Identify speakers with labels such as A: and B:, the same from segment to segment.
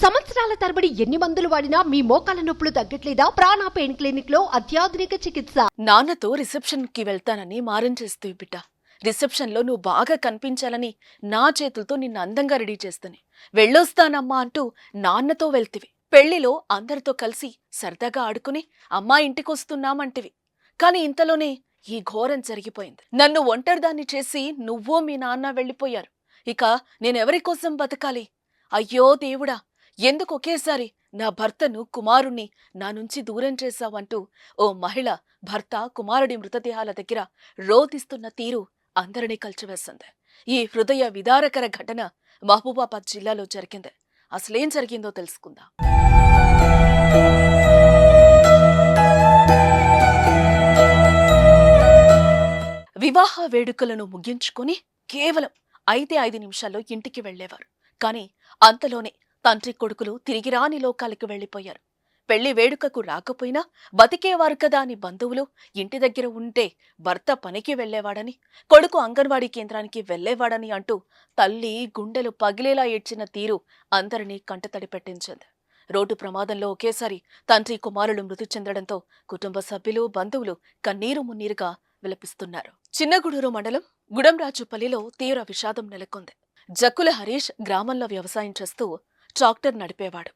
A: సంవత్సరాల తరబడి ఎన్ని మందులు వాడినా మీ మోకాల నొప్పులు తగ్గట్లేదా? ప్రాణ పెయిన్ క్లినిక్లో అత్యాధునిక చికిత్స.
B: నాన్నతో రిసెప్షన్కి వెళ్తానని మారం చేస్తూ బిడ్డ. రిసెప్షన్లో నువ్వు బాగా కనిపించాలని నా చేతులతో నిన్ను అందంగా రెడీ చేస్తాను. వెళ్ళొస్తానమ్మా అంటూ నాన్నతో వెళ్తివి. పెళ్ళిలో అందరితో కలిసి సరదాగా ఆడుకుని అమ్మా ఇంటికొస్తున్నామంటివి. కాని ఇంతలోనే ఈ ఘోరం జరిగిపోయింది. నన్ను ఒంటరిదాన్ని చేసి నువ్వో మీ నాన్న వెళ్ళిపోయారు. ఇక నేనెవరి కోసం బతకాలి? అయ్యో దేవుడా! ఎందుకు ఒకేసారి? నా భర్తను కుమారుణ్ణి నా నుంచి దూరం చేశావంటూ ఓ మహిళ భర్త కుమారుడి మృతదేహాల దగ్గర రోధిస్తున్న తీరు అందరినీ కలిచివేసింది. ఈ హృదయ విదారకర ఘటన మహబూబాబాద్ జిల్లాలో జరిగింది. అసలేం జరిగిందో తెలుసుకుందాం. వివాహ వేడుకలను ముగించుకొని కేవలం ఐదే ఐదు నిమిషాల్లో ఇంటికి వెళ్ళేవారు కానీ అంతలోనే తండ్రి కొడుకులు తిరిగి రాని లోకాలకు వెళ్ళిపోయారు. పెళ్ళి వేడుకకు రాకపోయినా బతికేవారు కదా అని బంధువులు ఇంటి దగ్గర ఉంటే భర్త పనికి వెళ్ళేవాడని కొడుకు అంగన్వాడీ కేంద్రానికి వెళ్ళేవాడని అంటూ తల్లి గుండెలు పగిలేలా ఏడ్చిన తీరు అందరినీ కంటతడి పెట్టించింది. రోడ్డు ప్రమాదంలో ఒకేసారి తండ్రి కుమారులు మృతి చెందడంతో కుటుంబ సభ్యులు బంధువులు కన్నీరు మున్నీరుగా విలపిస్తున్నారు. చిన్నగూడూరు మండలం గుడంరాజుపల్లిలో తీవ్ర విషాదం నెలకొంది. జక్కుల హరీష్ గ్రామంలో వ్యవసాయం చేస్తూ ట్రాక్టర్ నడిపేవాడు.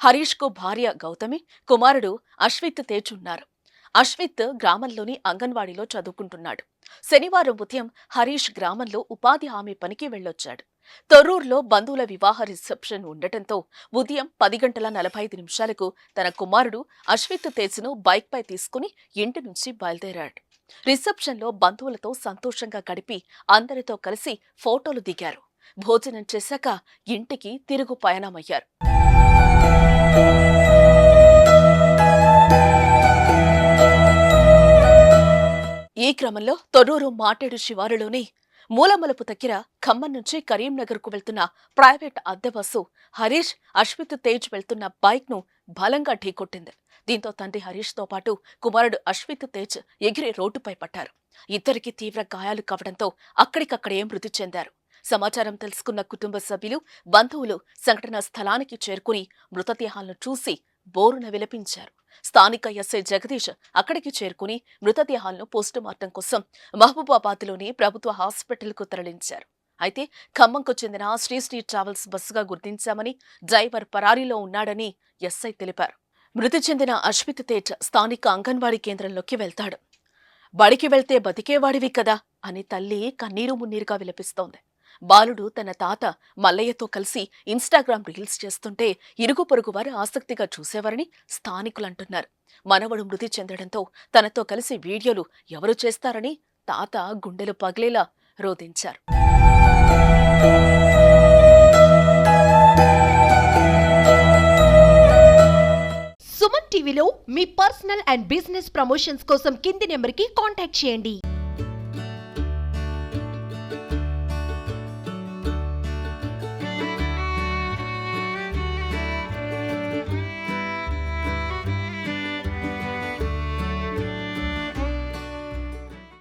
B: హరీష్కు భార్య గౌతమి కుమారుడు అశ్విత్ తేజ్ ఉన్నారు అశ్విత్ గ్రామంలోని అంగన్వాడీలో చదువుకుంటున్నాడు. శనివారం ఉదయం హరీష్ గ్రామంలో ఉపాధి హామీ పనికి వెళ్ళొచ్చాడు. తొర్రూరులో బంధువుల వివాహ రిసెప్షన్ ఉండటంతో ఉదయం పది గంటల నలభై ఐదు నిమిషాలకు తన కుమారుడు అశ్విత్ తేజ్ను బైక్పై తీసుకుని ఇంటి నుంచి బయలుదేరాడు. రిసెప్షన్లో బంధువులతో సంతోషంగా గడిపి అందరితో కలిసి ఫోటోలు దిగారు. భోజనం చేశాక ఇంటికి తిరుగు పయనమయ్యారు. ఈ క్రమంలో తొర్రూరు మాటేడు శివారులోని మూలమలుపు దగ్గర ఖమ్మం నుంచి కరీంనగర్కు వెళ్తున్న ప్రైవేట్ అద్దె బస్సు హరీష్ అశ్విత్ తేజ్ వెళ్తున్న బైక్ను బలంగా ఢీకొట్టింది. దీంతో తండ్రి హరీష్తో పాటు కుమారుడు అశ్విత్ తేజ్ ఎగిరి రోడ్డుపై పట్టారు ఇద్దరికి తీవ్ర గాయాలు కావడంతో అక్కడికక్కడే మృతి చెందారు. సమాచారం తెలుసుకున్న కుటుంబ సభ్యులు బంధువులు సంఘటనా స్థలానికి చేరుకుని మృతదేహాలను చూసి బోరున విలపించారు. స్థానిక ఎస్ఐ జగదీష్ అక్కడికి చేరుకుని మృతదేహాలను పోస్టుమార్టం కోసం మహబూబాబాద్లోని ప్రభుత్వ హాస్పిటల్కు తరలించారు. అయితే ఖమ్మంకు చెందిన శ్రీశ్రీ ట్రావెల్స్ బస్సుగా గుర్తించామని డ్రైవర్ పరారీలో ఉన్నాడని ఎస్ఐ తెలిపారు. మృతి చెందిన అశ్విత్ తేజ్ స్థానిక అంగన్వాడీ కేంద్రంలోకి వెళ్తాడు. బడికి వెళ్తే బతికేవాడివి కదా అని తల్లి కన్నీరు మున్నీరుగా విలపిస్తోంది. బాలుడు తన తాత మల్లయ్యతో కలిసి ఇన్స్టాగ్రామ్ రీల్స్ చేస్తుంటే ఇరుగు పొరుగు వారు ఆసక్తిగా చూసేవారని స్థానికులంటున్నారు. మనవడు మృతి చెందడంతో తనతో కలిసి వీడియోలు ఎవరు చేస్తారని తాత గుండెలు పగిలేలా రోధించారు.
A: సుమన్ టీవీలో మీ పర్సనల్ అండ్ బిజినెస్ ప్రమోషన్స్ కోసం కింది నెంబర్కి కాంటాక్ట్ చేయండి.